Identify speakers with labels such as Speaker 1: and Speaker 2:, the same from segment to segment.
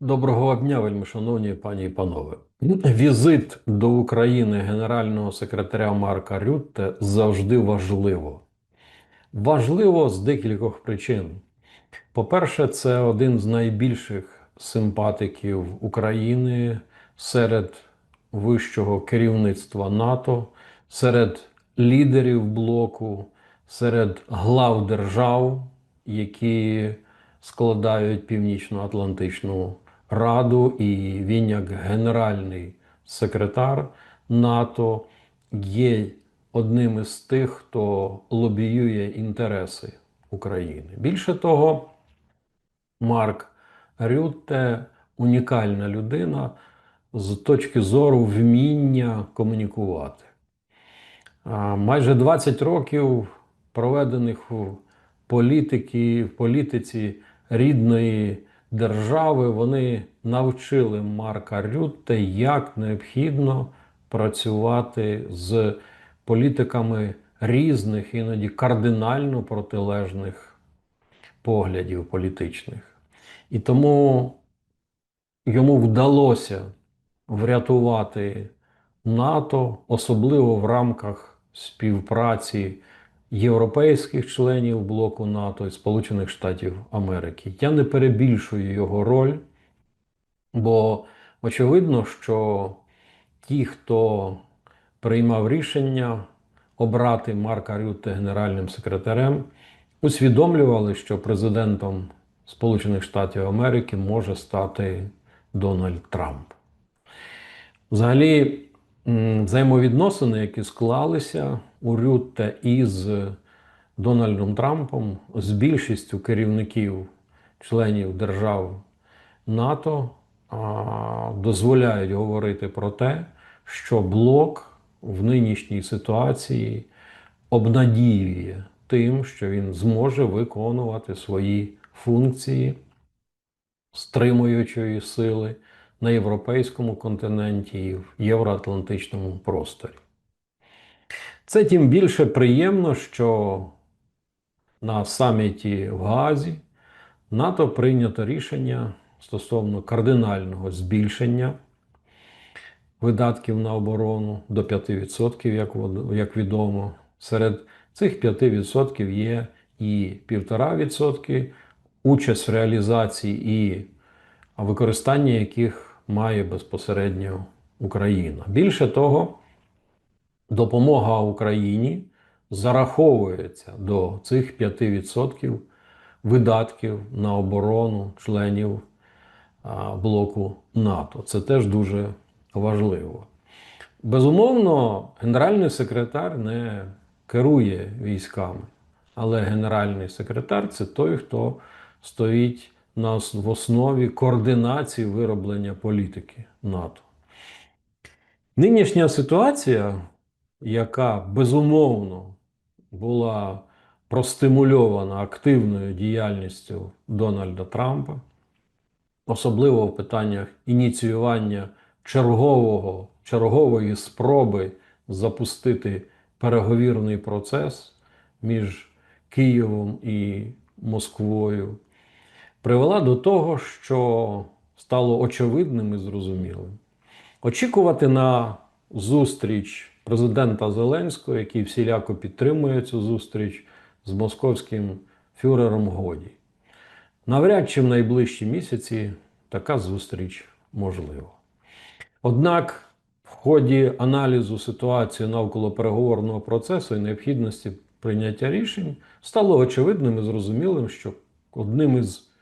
Speaker 1: Доброго дня, вельми шановні пані і панове. Візит до України генерального секретаря Марка Рютте завжди важливо. Важливо з декількох причин. По-перше, це один з найбільших симпатиків України серед вищого керівництва НАТО, серед лідерів блоку, серед глав держав, які складають Північно-Атлантичну Раду, і він, як генеральний секретар НАТО, є одним із тих, хто лобіює інтереси України. Більше того, Марк Рютте унікальна людина з точки зору вміння комунікувати. Майже 20 років проведених в політиці рідної держави, вони навчили Марка Рютте, як необхідно працювати з політиками різних, іноді кардинально протилежних поглядів політичних. І тому йому вдалося врятувати НАТО, особливо в рамках співпраці європейських членів блоку НАТО і Сполучених Штатів Америки. Я не перебільшую його роль, бо очевидно, що ті, хто приймав рішення обрати Марка Рютте генеральним секретарем, усвідомлювали, що президентом Сполучених Штатів Америки може стати Дональд Трамп. Взагалі, взаємовідносини, які склалися у Рютте із Дональдом Трампом, з більшістю керівників членів держав НАТО, дозволяють говорити про те, що блок в нинішній ситуації обнадіює тим, що він зможе виконувати свої функції стримуючої сили на європейському континенті і в євроатлантичному просторі. Це тим більше приємно, що на саміті в Гаазі НАТО прийнято рішення стосовно кардинального збільшення видатків на оборону до 5%, як, як відомо. Серед цих 5% є і 1,5% участь в реалізації і використання яких має безпосередньо Україна. Більше того, допомога Україні зараховується до цих 5% видатків на оборону членів блоку НАТО. Це теж дуже важливо. Безумовно, генеральний секретар не керує військами, але генеральний секретар це той, хто стоїть на в основі координації вироблення політики НАТО. Нинішня ситуація, яка безумовно була простимульована активною діяльністю Дональда Трампа, особливо в питаннях ініціювання чергового, чергової спроби запустити переговірний процес між Києвом і Москвою, привела до того, що стало очевидним і зрозумілим. Очікувати на зустріч президента Зеленського, який всіляко підтримує цю зустріч з московським фюрером годі. Навряд чи в найближчі місяці така зустріч можлива. Однак, в ході аналізу ситуації навколо переговорного процесу і необхідності прийняття рішень стало очевидним і зрозумілим, що одним із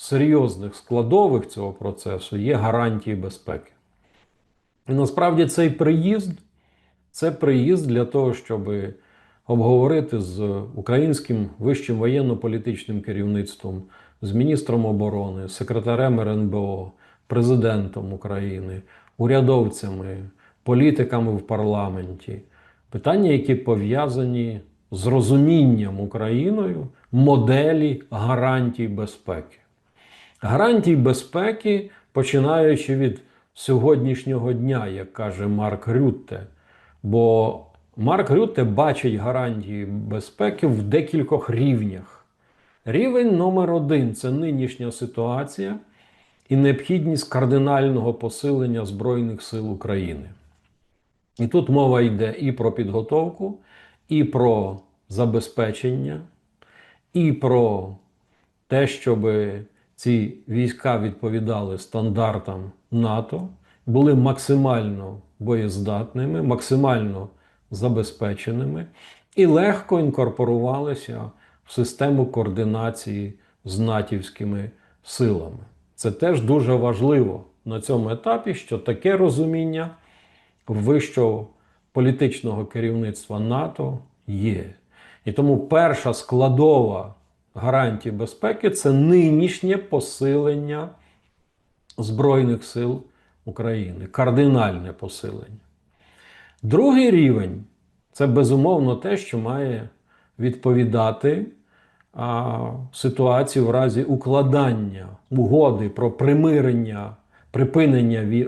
Speaker 1: серйозних складових цього процесу є гарантії безпеки. І насправді цей приїзд це приїзд для того, щоб обговорити з українським вищим воєнно-політичним керівництвом, з міністром оборони, секретарем РНБО, президентом України, урядовцями, політиками в парламенті. Питання, які пов'язані з розумінням Україною моделі гарантій безпеки. Гарантій безпеки, починаючи від сьогоднішнього дня, як каже Марк Рютте. Бо Марк Рютте бачить гарантії безпеки в декількох рівнях. Рівень номер один це нинішня ситуація і необхідність кардинального посилення Збройних сил України. І тут мова йде і про підготовку, і про забезпечення, і про те, щоб ці війська відповідали стандартам НАТО, були максимально боєздатними, максимально забезпеченими і легко інкорпорувалися в систему координації з натівськими силами. Це теж дуже важливо на цьому етапі, що таке розуміння вищого політичного керівництва НАТО є. І тому перша складова гарантії безпеки це нинішнє посилення Збройних сил України, кардинальне посилення. Другий рівень це безумовно те, що має відповідати а, ситуації в разі укладання угоди про примирення, припинення е,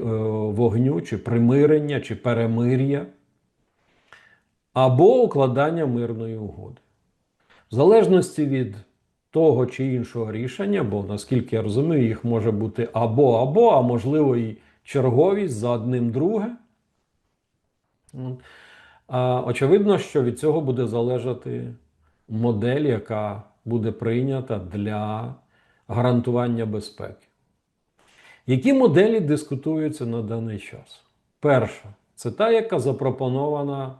Speaker 1: вогню, чи примирення, чи перемир'я, або укладання мирної угоди. В залежності від того чи іншого рішення, бо наскільки я розумію, їх може бути або або, а можливо і черговість за одним друге. Очевидно, що від цього буде залежати модель, яка буде прийнята для гарантування безпеки. Які моделі дискутуються на даний час? Перша це та, яка запропонована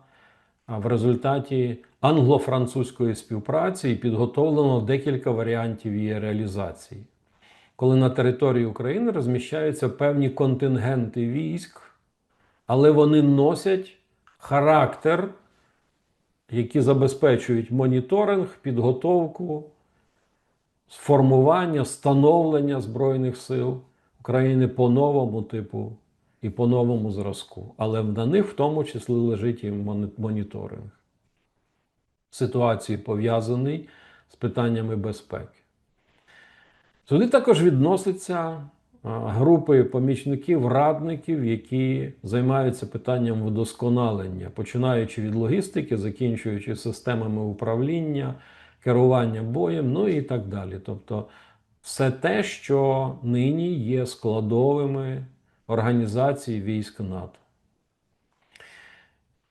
Speaker 1: в результаті англо-французької співпраці і підготовлено декілька варіантів її реалізації. Коли на території України розміщаються певні контингенти військ, але вони носять характер, які забезпечують моніторинг, підготовку, сформування, становлення Збройних сил України по новому типу і по новому зразку. Але на них в тому числі лежить і моніторинг ситуації, пов'язаний з питаннями безпеки. Сюди також відносяться групи помічників, радників, які займаються питанням вдосконалення, починаючи від логістики, закінчуючи системами управління, керування боєм, ну і так далі. Тобто, все те, що нині є складовими організації військ НАТО.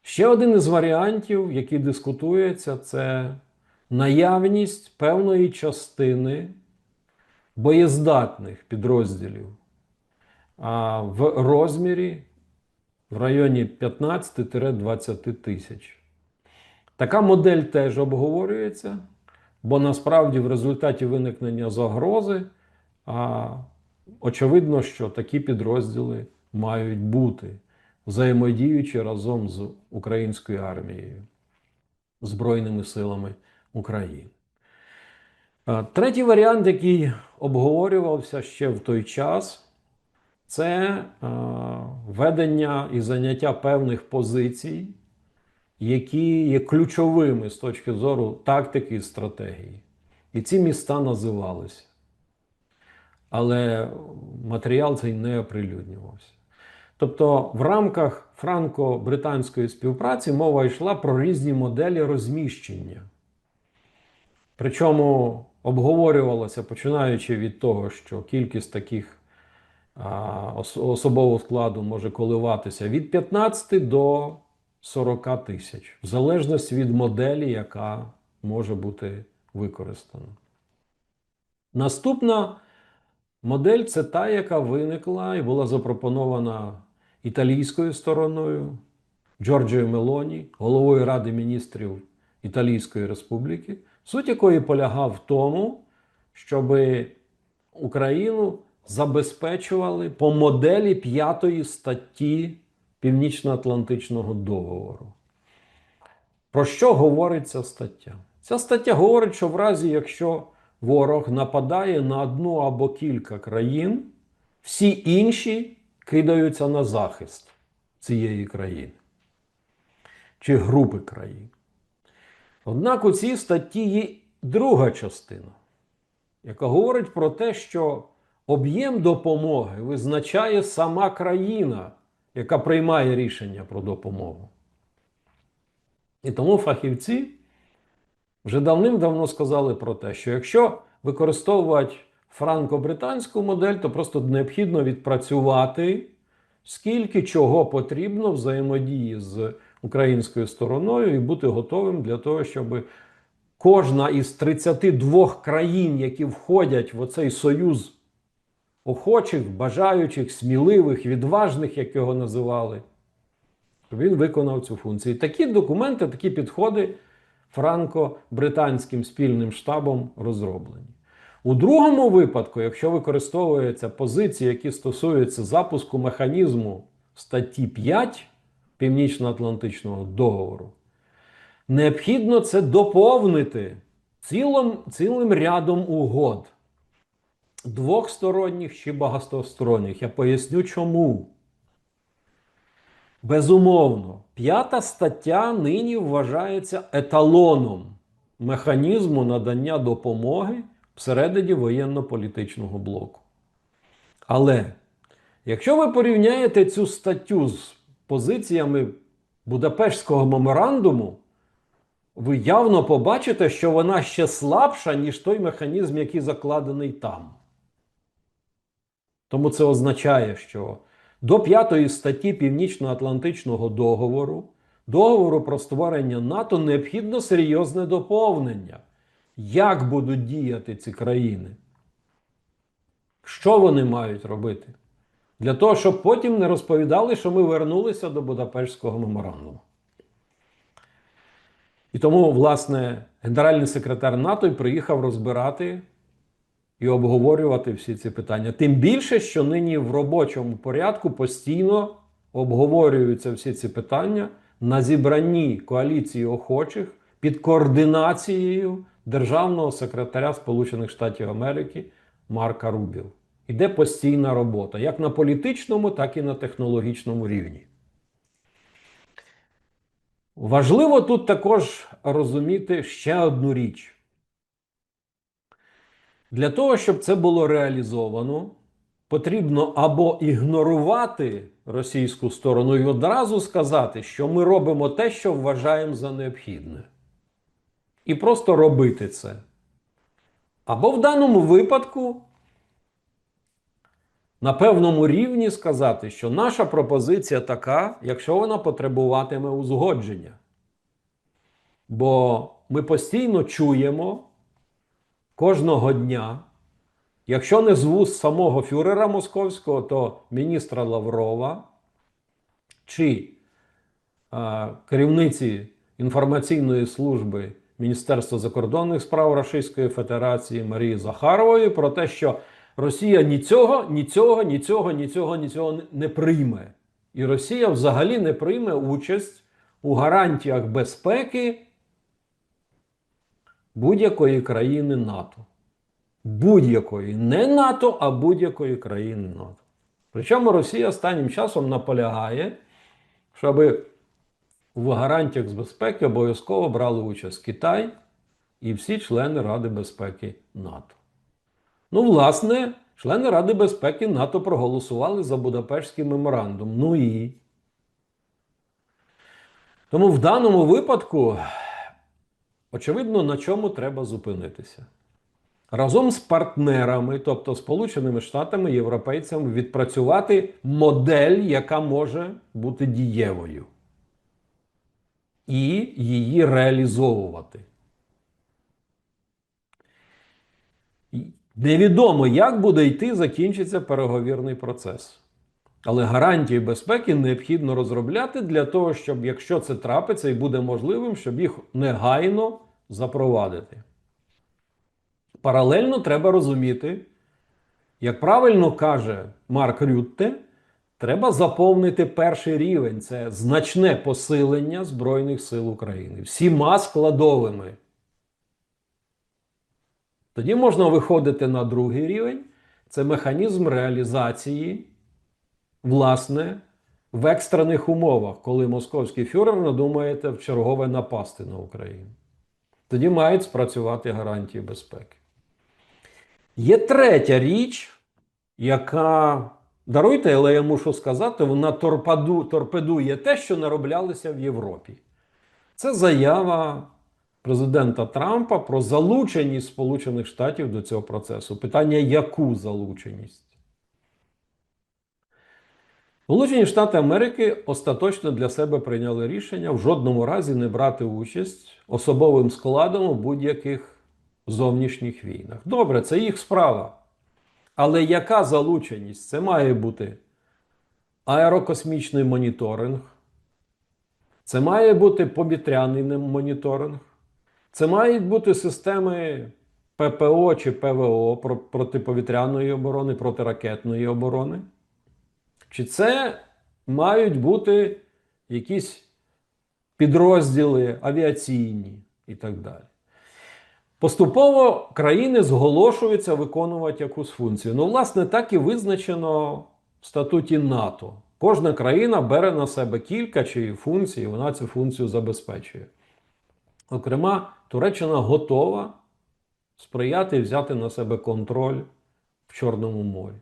Speaker 1: Ще один із варіантів, який дискутується, це наявність певної частини боєздатних підрозділів в розмірі в районі 15-20 тисяч. Така модель теж обговорюється, бо насправді в результаті виникнення загрози очевидно, що такі підрозділи мають бути взаємодіючи разом з українською армією, Збройними силами України. Е, Третій варіант, який обговорювався ще в той час, це е, ведення і заняття певних позицій, які є ключовими з точки зору тактики і стратегії. І ці міста називалися. Але матеріал цей не оприлюднювався. Тобто в рамках франко-британської співпраці мова йшла про різні моделі розміщення. Причому обговорювалося, починаючи від того, що кількість таких особового складу може коливатися від 15 до 40 тисяч, в залежності від моделі, яка може бути використана. Наступна модель це та, яка виникла і була запропонована італійською стороною Джорджіо Мелоні, головою Ради міністрів Італійської Республіки, суть якої полягав в тому, щоб Україну забезпечували по моделі п'ятої статті Північно-Атлантичного договору. Про що говорить ця стаття? Ця стаття говорить, що в разі, якщо ворог нападає на одну або кілька країн, всі інші кидаються на захист цієї країни чи групи країн. Однак у цій статті є друга частина, яка говорить про те, що об'єм допомоги визначає сама країна, яка приймає рішення про допомогу. І тому фахівці вже давним-давно сказали про те, що якщо використовувати франко-британську модель, то просто необхідно відпрацювати, скільки чого потрібно взаємодії з українською стороною і бути готовим для того, щоб кожна із 32 країн, які входять в оцей союз охочих, бажаючих, сміливих, відважних, як його називали, він виконав цю функцію. Такі документи, такі підходи франко-британським спільним штабом розроблені. У другому випадку, якщо використовуються позиції, які стосуються запуску механізму статті 5 Північно-Атлантичного договору, необхідно це доповнити цілим, цілим рядом угод двохсторонніх чи багатосторонніх. Я поясню чому. Безумовно, п'ята стаття нині вважається еталоном механізму надання допомоги всередині воєнно-політичного блоку. Але якщо ви порівняєте цю статтю з позиціями Будапештського меморандуму, ви явно побачите, що вона ще слабша, ніж той механізм, який закладений там. Тому це означає, що до п'ятої статті Північно-Атлантичного договору, договору про створення НАТО, необхідно серйозне доповнення. Як будуть діяти ці країни? Що вони мають робити? Для того, щоб потім не розповідали, що ми вернулися до Будапештського меморандуму. І тому, власне, генеральний секретар НАТО приїхав розбирати і обговорювати всі ці питання. Тим більше, що нині в робочому порядку постійно обговорюються всі ці питання на зібранні коаліції охочих під координацією державного секретаря Сполучених Штатів Америки Марка Рубіо. Іде постійна робота як на політичному, так і на технологічному рівні. Важливо тут також розуміти ще одну річ. Для того, щоб це було реалізовано, потрібно або ігнорувати російську сторону і одразу сказати, що ми робимо те, що вважаємо за необхідне. І просто робити це. Або в даному випадку на певному рівні сказати, що наша пропозиція така, якщо вона потребуватиме узгодження. Бо ми постійно чуємо кожного дня, якщо не з вуст самого фюрера московського, то міністра Лаврова чи а, керівниці інформаційної служби Міністерства закордонних справ Російської Федерації Марії Захарової про те, що Росія ні цього, ні цього, ні цього, ні цього, ні цього не прийме. І Росія взагалі не прийме участь у гарантіях безпеки будь-якої країни НАТО. Будь-якої, не НАТО, а будь-якої країни НАТО. Причому Росія останнім часом наполягає, щоб в гарантіях з безпеки обов'язково брали участь Китай і всі члени Ради безпеки НАТО. Ну, власне, члени Ради безпеки НАТО проголосували за Будапештський меморандум. Ну і. Тому в даному випадку, очевидно, на чому треба зупинитися. Разом з партнерами, тобто Сполученими Штатами, європейцями, відпрацювати модель, яка може бути дієвою, і її реалізовувати. Невідомо, як буде йти, закінчиться переговірний процес. Але гарантії безпеки необхідно розробляти для того, щоб, якщо це трапиться і буде можливим, щоб їх негайно запровадити. Паралельно треба розуміти, як правильно каже Марк Рютте, треба заповнити перший рівень це значне посилення Збройних сил України всіма складовими. Тоді можна виходити на другий рівень. Це механізм реалізації, власне, в екстрених умовах, коли московський фюрер надумаєте в чергове напасти на Україну. Тоді мають спрацювати гарантії безпеки. Є третя річ, яка, даруйте, але я мушу сказати, вона торпеду, торпедує те, що нароблялося в Європі. Це заява президента Трампа про залученість Сполучених Штатів до цього процесу. Питання, яку залученість? Сполучені Штати Америки остаточно для себе прийняли рішення в жодному разі не брати участь особовим складом у будь-яких зовнішніх війнах. Добре, це їх справа. Але яка залученість? Це має бути аерокосмічний моніторинг, це має бути повітряний моніторинг, це мають бути системи ППО чи ПВО протиповітряної оборони, протиракетної оборони. Чи це мають бути якісь підрозділи авіаційні і так далі. Поступово країни зголошуються виконувати якусь функцію. Ну, власне, так і визначено в статуті НАТО. Кожна країна бере на себе кілька чи функцій, вона цю функцію забезпечує. Зокрема, Туреччина готова сприяти і взяти на себе контроль в Чорному морі.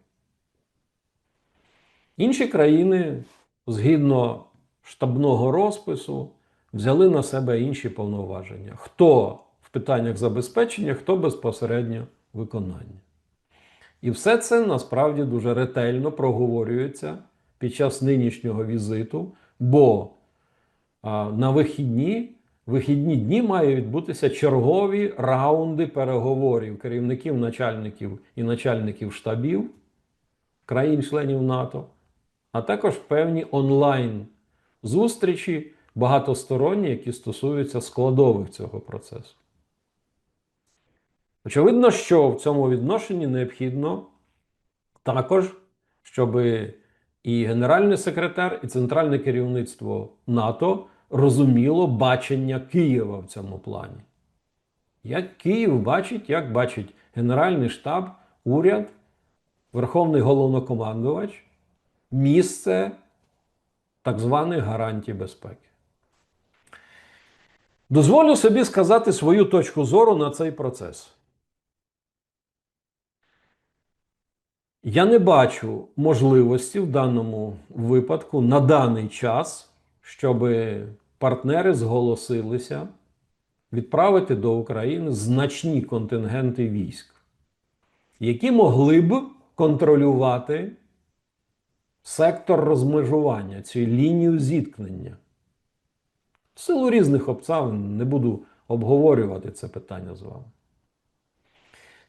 Speaker 1: Інші країни, згідно штабного розпису, взяли на себе інші повноваження. Хто в питаннях забезпечення, хто безпосередньо виконання. І все це насправді дуже ретельно проговорюється під час нинішнього візиту, бо а, на вихідні, вихідні дні мають відбутися чергові раунди переговорів керівників, начальників і начальників штабів країн-членів НАТО, а також певні онлайн зустрічі багатосторонні, які стосуються складових цього процесу. Очевидно, що в цьому відношенні необхідно також, щоб і генеральний секретар, і центральне керівництво НАТО розуміло бачення Києва в цьому плані. Як Київ бачить, як бачить Генеральний штаб, уряд, Верховний головнокомандувач, місце так званих гарантій безпеки. Дозволю собі сказати свою точку зору на цей процес. Я не бачу можливості в даному випадку на даний час, щоб партнери зголосилися відправити до України значні контингенти військ, які могли б контролювати сектор розмежування, цю лінію зіткнення. В силу різних обставин не буду обговорювати це питання з вами.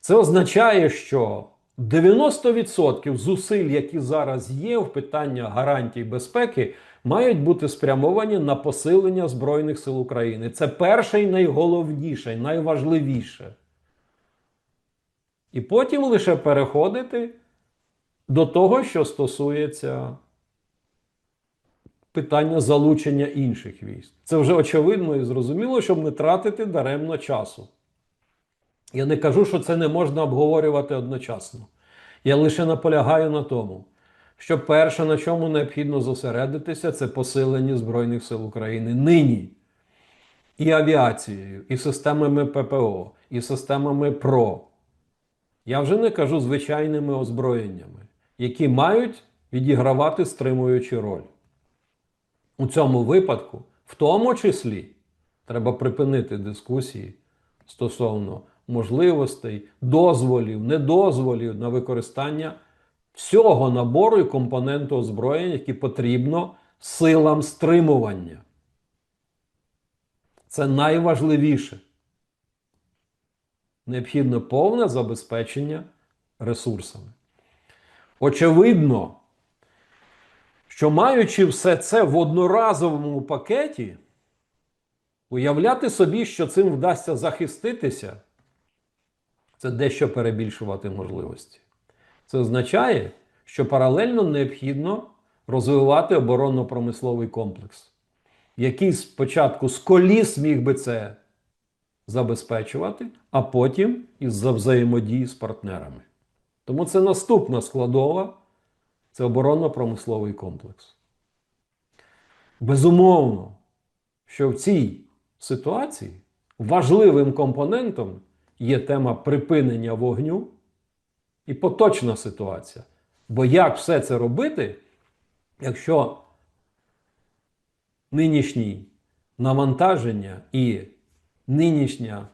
Speaker 1: Це означає, що 90% зусиль, які зараз є в питання гарантій безпеки, мають бути спрямовані на посилення Збройних сил України. Це перше і найголовніше, і найважливіше. І потім лише переходити до того, що стосується питання залучення інших військ. Це вже очевидно і зрозуміло, щоб не тратити даремно часу. Я не кажу, що це не можна обговорювати одночасно. Я лише наполягаю на тому, що перше, на чому необхідно зосередитися, це посилення Збройних сил України нині. І авіацією, і системами ППО, і системами ПРО. Я вже не кажу звичайними озброєннями, які мають відігравати стримуючу роль. У цьому випадку, в тому числі, треба припинити дискусії стосовно можливостей, дозволів, недозволів на використання всього набору і компоненту озброєння, які потрібно силам стримування. Це найважливіше. Необхідно повне забезпечення ресурсами. Очевидно, що маючи все це в одноразовому пакеті, уявляти собі, що цим вдасться захиститися, це дещо перебільшувати можливості. Це означає, що паралельно необхідно розвивати оборонно-промисловий комплекс, який спочатку з коліс міг би це забезпечувати, а потім із за взаємодії з партнерами. Тому це наступна складова це оборонно-промисловий комплекс. Безумовно, що в цій ситуації важливим компонентом є тема припинення вогню і поточна ситуація. Бо як все це робити, якщо нинішні навантаження і нинішня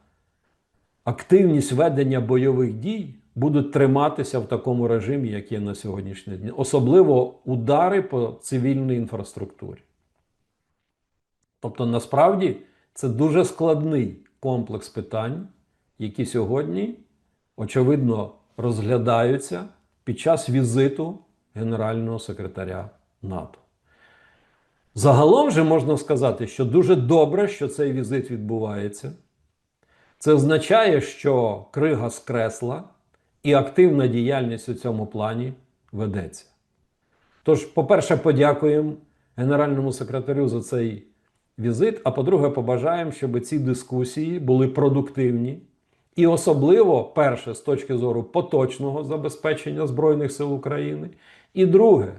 Speaker 1: активність ведення бойових дій будуть триматися в такому режимі, як є на сьогоднішній день, особливо удари по цивільній інфраструктурі. Тобто, насправді це дуже складний комплекс питань, які сьогодні, очевидно, розглядаються під час візиту Генерального секретаря НАТО. Загалом же можна сказати, що дуже добре, що цей візит відбувається. Це означає, що крига скресла і активна діяльність у цьому плані ведеться. Тож, по-перше, подякуємо Генеральному секретарю за цей візит. А по-друге, побажаємо, щоб ці дискусії були продуктивні. І особливо, перше, з точки зору поточного забезпечення Збройних сил України. І друге,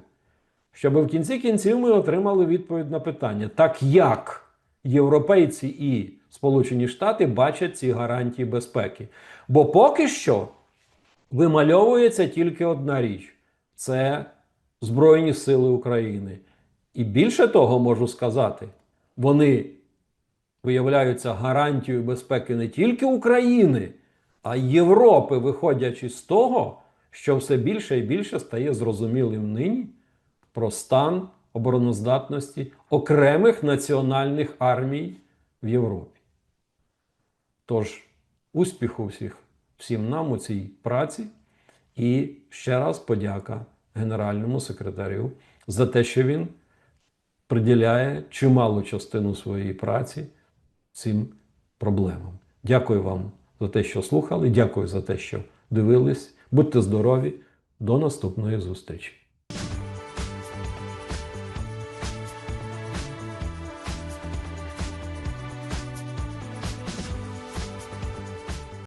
Speaker 1: щоб в кінці кінців ми отримали відповідь на питання, так як європейці і Сполучені Штати бачать ці гарантії безпеки. Бо поки що вимальовується тільки одна річ: це Збройні Сили України. І більше того, можу сказати, вони виявляються гарантією безпеки не тільки України, а й Європи, виходячи з того, що все більше і більше стає зрозумілим нині про стан обороноздатності окремих національних армій в Європі. Тож, успіху всіх, всім нам у цій праці. І ще раз подяка Генеральному секретарю за те, що він приділяє чималу частину своєї праці цим проблемам. Дякую вам за те, що слухали. Дякую за те, що дивились. Будьте здорові. До наступної зустрічі.